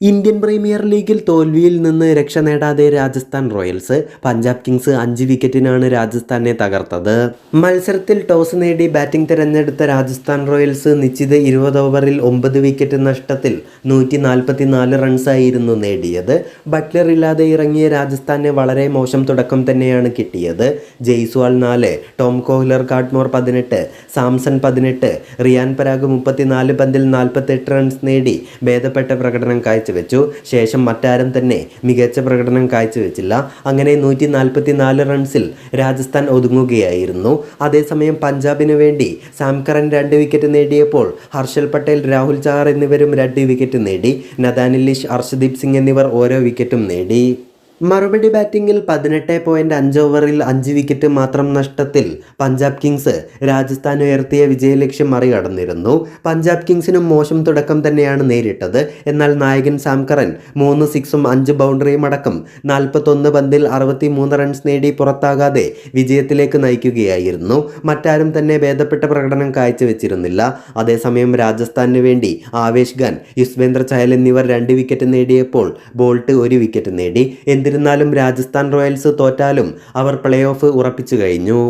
Indian premier ലീഗിൽ തോൽവിയിൽ നിന്ന് രക്ഷ നേടാതെ രാജസ്ഥാൻ റോയൽസ് പഞ്ചാബ് കിങ്സ് അഞ്ച് വിക്കറ്റിനാണ് രാജസ്ഥാനെ തകർത്തത്. മത്സരത്തിൽ ടോസ് നേടി ബാറ്റിംഗ് തിരഞ്ഞെടുത്ത രാജസ്ഥാൻ റോയൽസ് നിശ്ചിത ഇരുപത് ഓവറിൽ ഒമ്പത് വിക്കറ്റ് നഷ്ടത്തിൽ നൂറ്റി നാൽപ്പത്തി നാല് റൺസായിരുന്നു നേടിയത്. ബട്ട്ലർ ഇല്ലാതെ ഇറങ്ങിയ രാജസ്ഥാന് വളരെ മോശം തുടക്കം തന്നെയാണ് കിട്ടിയത്. ജയ്സ്വാൾ നാല് ടോം കോഹ്ലർ കാട്ട്മോർ പതിനെട്ട് സാംസൺ പതിനെട്ട് റിയാൻ പരാഗ് മുപ്പത്തിനാല് പന്തിൽ നാൽപ്പത്തെട്ട് റൺസ് നേടി ഭേദപ്പെട്ട പ്രകടനം കാഴ്ചവെച്ചു. ശേഷം മറ്റാരും തന്നെ മികച്ച പ്രകടനം കാഴ്ചവെച്ചില്ല. അങ്ങനെ നൂറ്റി നാൽപ്പത്തി നാല് റൺസിൽ രാജസ്ഥാൻ ഒതുങ്ങുകയായിരുന്നു. അതേസമയം പഞ്ചാബിന് വേണ്ടി സാംകറൻ രണ്ട് വിക്കറ്റ് നേടിയപ്പോൾ ഹർഷൽ പട്ടേൽ രാഹുൽ ചാർ എന്നിവരും രണ്ട് വിക്കറ്റ് നേടി. നദാനിലിഷ് അർഷദീപ് സിംഗ് എന്നിവർ ഓരോ വിക്കറ്റും നേടി. മറുപടി ബാറ്റിംഗിൽ പതിനെട്ട് പോയിന്റ് അഞ്ച് ഓവറിൽ അഞ്ച് വിക്കറ്റ് മാത്രം നഷ്ടത്തിൽ പഞ്ചാബ് കിങ്സ് രാജസ്ഥാൻ ഉയർത്തിയ വിജയലക്ഷ്യം മറികടന്നിരുന്നു. പഞ്ചാബ് കിങ്സിനും മോശം തുടക്കം തന്നെയാണ് നേരിട്ടത്. എന്നാൽ നായകൻ സാംകറൻ മൂന്ന് സിക്സും അഞ്ച് ബൗണ്ടറിയും അടക്കം നാൽപ്പത്തൊന്ന് പന്തിൽ അറുപത്തി മൂന്ന് റൺസ് നേടി പുറത്താകാതെ വിജയത്തിലേക്ക് നയിക്കുകയായിരുന്നു. മറ്റാരും തന്നെ ഭേദപ്പെട്ട പ്രകടനം കാഴ്ചവെച്ചിരുന്നില്ല. അതേസമയം രാജസ്ഥാനു വേണ്ടി ആവേശ് ഖാൻ യുസ്വേന്ദ്ര ചഹൽ എന്നിവർ രണ്ട് വിക്കറ്റ് നേടിയപ്പോൾ ബോൾട്ട് ഒരു വിക്കറ്റ് നേടി. എന്നിരുന്നാലും രാജസ്ഥാൻ റോയൽസ് തോറ്റാലും അവർ പ്ലേ ഓഫ് ഉറപ്പിച്ചു കഴിഞ്ഞു.